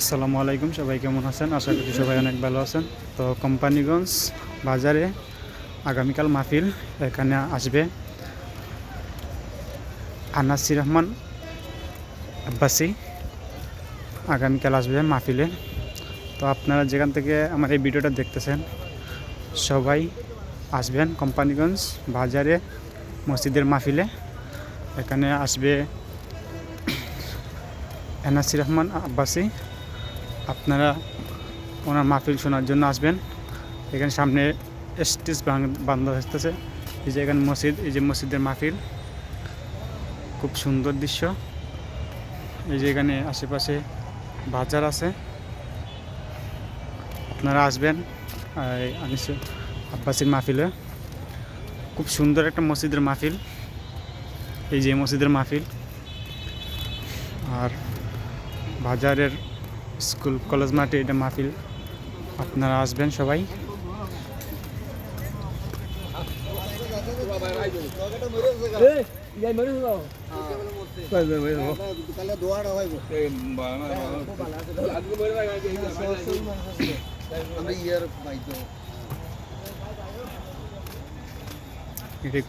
আসসালামু আলাইকুম, সবাই কেমন আছেন? আশা করি সবাই অনেক ভালো আছেন। তো কোম্পানিগঞ্জ বাজারে আগামীকাল মাহফিল এখানে আসবে। আনাসির রহমান আব্বাসি আগামীকাল আসবে মাহফিলে। তো আপনারা যেখান থেকে আমার এই ভিডিওটা দেখতেছেন, সবাই আসবেন কোম্পানিগঞ্জ বাজারে মসজিদের মাহফিলে। এখানে আসবে এনাসির রহমান আব্বাসি আপনারা ওনার মাহফিল শোনার জন্য আসবেন। এখানে সামনে স্টেজ বান্ধব আসতেছে এই যে এখানে মসজিদ, এই যে মসজিদের মাহফিল। খুব সুন্দর দৃশ্য। এই যে এখানে আশেপাশে বাজার আছে। আপনারা আসবেন আনিস আব্বাসির মাহফিলে। খুব সুন্দর একটা মসজিদের মাহফিল। এই যে মসজিদের মাহফিল। আর বাজারের স্কুল কলেজ মাঠে এটা মাহফিল। আপনারা আসবেন সবাই।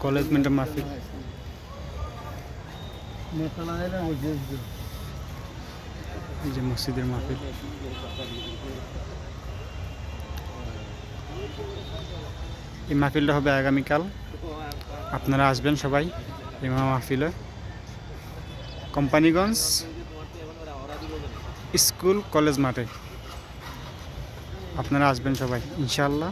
কলেজ মাঠে মাহফিল। এই যে মসজিদের মাহফিল। এই মাহফিলটা হবে আগামীকাল। আপনারা আসবেন সবাই এই মাহফিলে। কোম্পানিগঞ্জ স্কুল কলেজ মাঠে। আপনারা আসবেন সবাই ইনশাল্লাহ